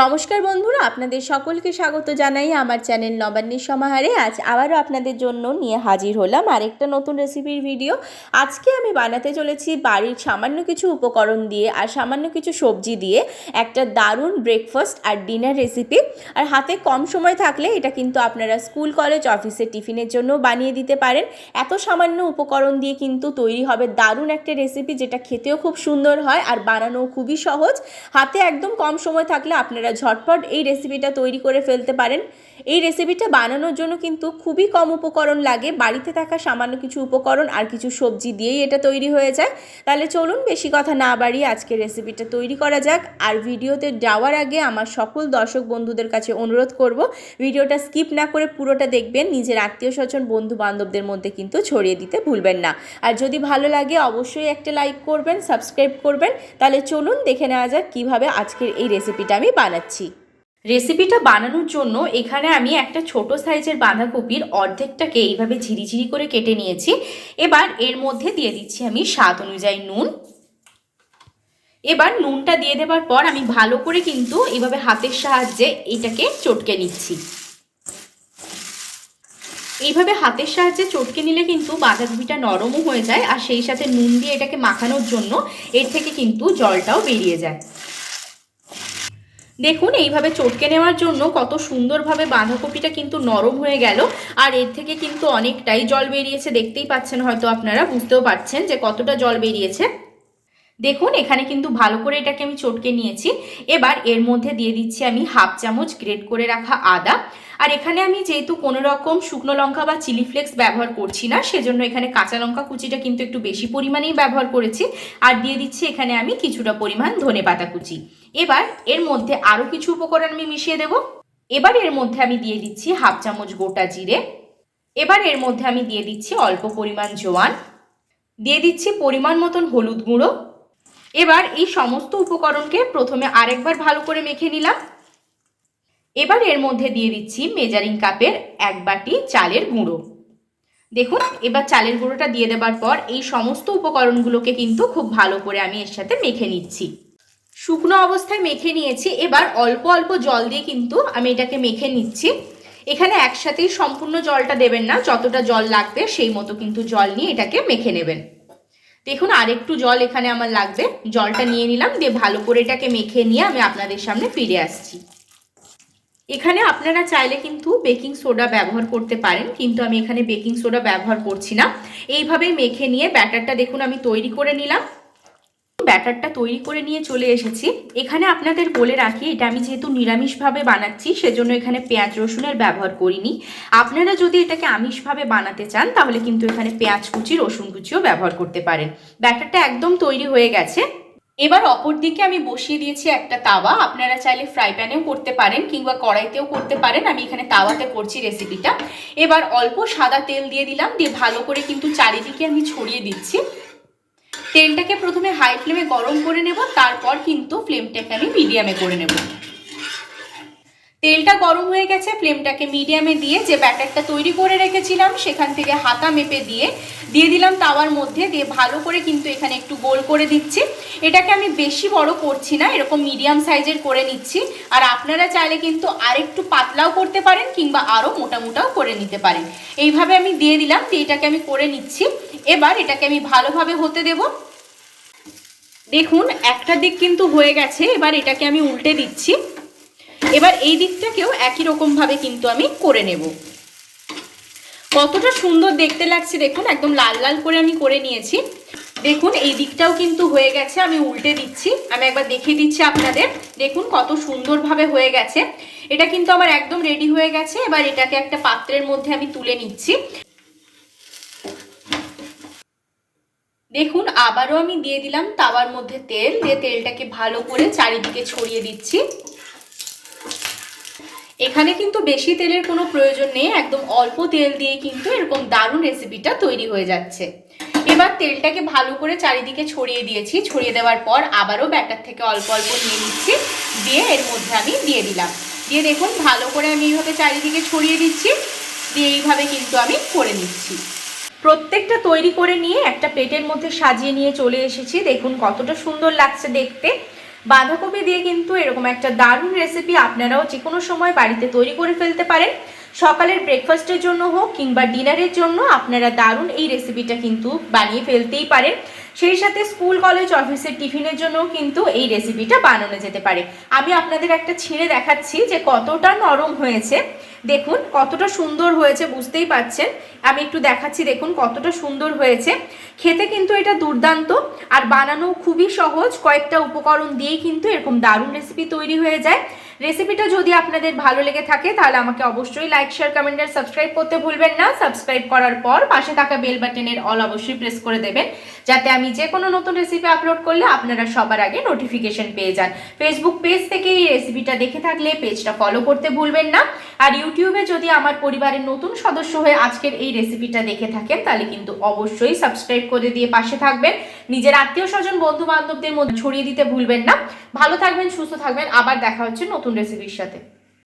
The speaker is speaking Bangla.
নমস্কার বন্ধুরা, আপনাদের সকলকে স্বাগত জানাই আমার চ্যানেল নবান্নের সমাহারে। আজ আবারও আপনাদের জন্য নিয়ে হাজির হলাম আরেকটা নতুন রেসিপির ভিডিও। আজকে আমি বানাতে চলেছি বাড়ির সামান্য কিছু উপকরণ দিয়ে আর সামান্য কিছু সবজি দিয়ে একটা দারুণ ব্রেকফাস্ট আর ডিনার রেসিপি আর হাতে কম সময় থাকলে এটা কিন্তু আপনারা স্কুল কলেজ অফিসে টিফিনের জন্য বানিয়ে দিতে পারেন। এত সামান্য উপকরণ দিয়ে কিন্তু তৈরি হবে দারুণ একটা রেসিপি যেটা খেতেও খুব সুন্দর হয় আর বানানো খুবই সহজ। হাতে একদম কম সময় থাকলে আপনারা ঝটপট এই রেসিপিটা তৈরি করে ফেলতে পারেন। এই রেসিপিটা বানানোর জন্য কিন্তু খুবই কম উপকরণ লাগে। বাড়িতে থাকা সামান্য কিছু উপকরণ আর কিছু সবজি দিয়েই এটা তৈরি হয়ে যায়। তাহলে চলুন বেশি কথা না বাড়িয়ে আজকে রেসিপিটা তৈরি করা যাক। আর ভিডিওতে যাওয়ার আগে আমার সকল দর্শক বন্ধুদের কাছে অনুরোধ করব, ভিডিওটা স্কিপ না করে পুরোটা দেখবেন। নিজের আত্মীয় স্বজন বন্ধু বান্ধবদের মধ্যে কিন্তু ছড়িয়ে দিতে ভুলবেন না। আর যদি ভালো লাগে অবশ্যই একটা লাইক করবেন সাবস্ক্রাইব করবেন। তাহলে চলুন দেখে নেওয়া যাক কীভাবে আজকের এই রেসিপিটা আমি বানাচ্ছি। রেসিপিটা বানানোর জন্য এখানে আমি একটা ছোট সাইজের বাঁধাকপির অর্ধেকটাকে এইভাবে ঝিরিঝিরি করে কেটে নিয়েছি। এবার এর মধ্যে দিয়ে দিচ্ছি আমি স্বাদ অনুযায়ী নুন। এবার নুনটা দিয়ে দেবার পর আমি ভালো করে কিন্তু এভাবে হাতের সাহায্যে এটাকে চটকে নিচ্ছি। এইভাবে হাতের সাহায্যে চটকে নিলে কিন্তু বাঁধাকপিটা নরমও হয়ে যায় আর সেই সাথে নুন দিয়ে এটাকে মাখানোর জন্য এর থেকে কিন্তু জলটাও বেরিয়ে যায়। দেখুন, এইভাবে চটকে নেওয়ার জন্য কত সুন্দরভাবে বাঁধাকপিটা কিন্তু নরম হয়ে গেল। আর এর থেকে কিন্তু অনেকটাই জল বেরিয়েছে, দেখতেই পাচ্ছেন হয়তো আপনারা, বুঝতেও পারছেন যে কতটা জল বেরিয়েছে। দেখুন, এখানে কিন্তু ভালো করে এটাকে আমি চটকে নিয়েছি। এবার এর মধ্যে দিয়ে দিচ্ছি আমি হাফ চামচ গ্রেট করে রাখা আদা। আর এখানে আমি যেহেতু কোনো রকম শুকনো লঙ্কা বা চিলি ফ্লেক্স ব্যবহার করছি না, সেজন্য এখানে কাঁচা লঙ্কা কুচিটা কিন্তু একটু বেশি পরিমাণেই ব্যবহার করেছি। আর দিয়ে দিচ্ছি এখানে আমি কিছুটা পরিমাণ ধনে পাতা কুচি। এবার এর মধ্যে আরও কিছু উপকরণ আমি মিশিয়ে দেব। এবার এর মধ্যে আমি দিয়ে দিচ্ছি হাফ চামচ গোটা জিরে। এবার এর মধ্যে আমি দিয়ে দিচ্ছি অল্প পরিমাণ জোয়ান। দিয়ে দিচ্ছি পরিমাণ মতন হলুদ গুঁড়ো। এবার এই সমস্ত উপকরণকে প্রথমে আরেকবার ভালো করে মেখে নিলাম। এবার এর মধ্যে দিয়ে দিচ্ছি মেজারিং কাপের এক বাটি চালের গুঁড়ো। দেখুন, এবার চালের গুঁড়োটা দিয়ে দেবার পর এই সমস্ত উপকরণগুলোকে কিন্তু খুব ভালো করে আমি এর সাথে মেখে নিচ্ছি। শুকনো অবস্থায় মেখে নিয়েছি, এবার অল্প অল্প জল দিয়ে কিন্তু আমি এটাকে মেখে নিচ্ছি। এখানে একসাথেই সম্পূর্ণ জলটা দেবেন না, যতটা জল লাগবে সেই মতো কিন্তু জল নিয়ে এটাকে মেখে নেবেন। দেখুন আর একটু জল এখানে আমার লাগবে। জলটা নিয়ে নিলাম, দিয়ে ভালো করে এটাকে মেখে নিয়ে আমি আপনাদের সামনে ফিরে আসছি। এখানে আপনারা চাইলে কিন্তু বেকিং সোডা ব্যবহার করতে পারেন, কিন্তু আমি এখানে বেকিং সোডা ব্যবহার করছি না। এইভাবেই মেখে নিয়ে ব্যাটারটা দেখুন, আমি তৈরি করে নিলাম। ব্যাটারটা তৈরি করে নিয়ে চলে এসেছি। এখানে আপনাদের বলে রাখি, এটা আমি যেহেতু নিরামিষভাবে বানাচ্ছি, সেজন্য এখানে পেঁয়াজ রসুনের ব্যবহার করিনি। আপনারা যদি এটাকে আমিষভাবে বানাতে চান, তাহলে কিন্তু এখানে পেঁয়াজ কুচি, রসুন কুচিও ব্যবহার করতে পারেন। ব্যাটারটা একদম তৈরি হয়ে গেছে। এবার অপর দিকে আমি বসিয়ে দিয়েছি একটা তাওয়া। আপনারা চাইলে ফ্রাই প্যানেও করতে পারেন কিংবা কড়াইতেও করতে পারেন। আমি এখানে তাওয়াতে করছি রেসিপিটা। এবার অল্প সাদা তেল দিয়ে দিলাম, দিয়ে ভালো করে কিন্তু চারিদিকে আমি ছড়িয়ে দিচ্ছি। তেলটাকে প্রথমে হাই ফ্লেমে গরম করে নেব তারপর কিন্তু ফ্লেমটাকে আমি মিডিয়ামে করে নেব। তেলটা গরম হয়ে গেছে, ফ্লেমটাকে মিডিয়ামে দিয়ে যে ব্যাটারটা তৈরি করে রেখেছিলাম, সেখান থেকে হাতা মেপে দিয়ে দিয়ে দিলাম তাওয়ার মধ্যে, দিয়ে ভালো করে কিন্তু এখানে একটু গোল করে দিচ্ছি। এটাকে আমি বেশি বড় করছি না, এরকম মিডিয়াম সাইজের করে নিচ্ছি। আর আপনারা চাইলে কিন্তু আরেকটু পাতলাও করতে পারেন, কিংবা আরও মোটা মোটাও করে নিতে পারেন। এইভাবে আমি দিয়ে দিলাম, দিয়ে এটাকে আমি করে নিচ্ছি। এবার এটাকে আমি ভালোভাবে হতে দেব। দেখুন, একটা দিক কিন্তু হয়ে গেছে, এবার এটাকে আমি উল্টে দিচ্ছি। এবার এই দিকটাকেও একই রকমভাবে কিন্তু আমি করে নেব। কতটা সুন্দর দেখতে লাগছে দেখুন, একদম লাল লাল করে আমি করে নিয়েছি। দেখুন, এই দিকটাও কিন্তু হয়ে গেছে, আমি উল্টে দিচ্ছি। আমি একবার দেখিয়ে দিচ্ছি আপনাদের। দেখুন, কত সুন্দরভাবে হয়ে গেছে। এটা কিন্তু আমার একদম রেডি হয়ে গেছে। এবার এটাকে একটা পাত্রের মধ্যে আমি তুলে নিচ্ছি। দেখুন, আবারও আমি দিয়ে দিলাম তাওয়ার মধ্যে তেল। দিয়ে তেলটাকে ভালো করে চারিদিকে ছড়িয়ে দিচ্ছি। এখানে কিন্তু বেশি তেলের কোনো প্রয়োজন নেই, একদম অল্প তেল দিয়ে কিন্তু এরকম দারুণ রেসিপিটা তৈরি হয়ে যাচ্ছে। এবার তেলটাকে ভালো করে চারিদিকে ছড়িয়ে দিয়েছি, ছড়িয়ে দেওয়ার পর আবারও ব্যাটার থেকে অল্প অল্প নিয়ে নিচ্ছি, দিয়ে এর মধ্যে আমি দিয়ে দিলাম। দিয়ে দেখুন, ভালো করে আমি এইভাবে চারিদিকে ছড়িয়ে দিচ্ছি, দিয়ে এইভাবে কিন্তু আমি করে নিচ্ছি। প্রত্যেকটা তৈরি করে নিয়ে একটা প্লেটের মধ্যে সাজিয়ে নিয়ে চলে এসেছি। দেখুন কতটা সুন্দর লাগছে দেখতে। বাঁধাকপি দিয়ে কিন্তু এরকম একটা দারুণ রেসিপি আপনারাও যে কোনো সময় বাড়িতে তৈরি করে ফেলতে পারেন। সকালের ব্রেকফাস্টের জন্য হোক কিংবা ডিনারের জন্য আপনারা দারুণ এই রেসিপিটা কিন্তু বানিয়ে ফেলতেই পারেন। সেই সাথে স্কুল কলেজ অফিসের টিফিনের জন্য কিন্তু এই রেসিপিটা বানানো যেতে পারে। আমি আপনাদের একটা ছিঁড়ে দেখাচ্ছি যে কতটা নরম হয়েছে। দেখুন, কতটা সুন্দর হয়েছে, বুঝতেই পাচ্ছেন আমি একটু দেখাচ্ছি, দেখুন, কতটা সুন্দর হয়েছে। খেতে কিন্তু এটা দুর্দান্ত, আর বানানো খুবই সহজ। কয়েকটা উপকরণ দিয়েই কিন্তু এরকম দারুণ রেসিপি তৈরি হয়ে যায়। রেসিপিটা যদি আপনাদের ভালো লেগে থাকে, তাহলে আমাকে অবশ্যই লাইক শেয়ার কমেন্ট আর সাবস্ক্রাইব করতে ভুলবেন না। সাবস্ক্রাইব করার পর পাশে থাকা বেল বাটনের অল অবশ্যই প্রেস করে দেবেন। যাতে আমি যে কোনো নতুন রেসিপি আপলোড করলে আপনারা সবার আগে নোটিফিকেশন পেয়ে যান। ফেসবুক পেজ থেকে এই রেসিপিটা দেখে থাকলে পেজটা ফলো করতে ভুলবেন না। আর ইউটিউবে যদি আমার পরিবারের নতুন সদস্য হয়ে আজকের এই রেসিপিটা দেখে থাকেন, তাহলে কিন্তু অবশ্যই সাবস্ক্রাইব করে দিয়ে পাশে থাকবেন। নিজের আত্মীয় স্বজন বন্ধু বান্ধবদের মধ্যে ছড়িয়ে দিতে ভুলবেন না। ভালো থাকবেন, সুস্থ থাকবেন। আবার দেখা হচ্ছে নতুন রেসিপির সাথে।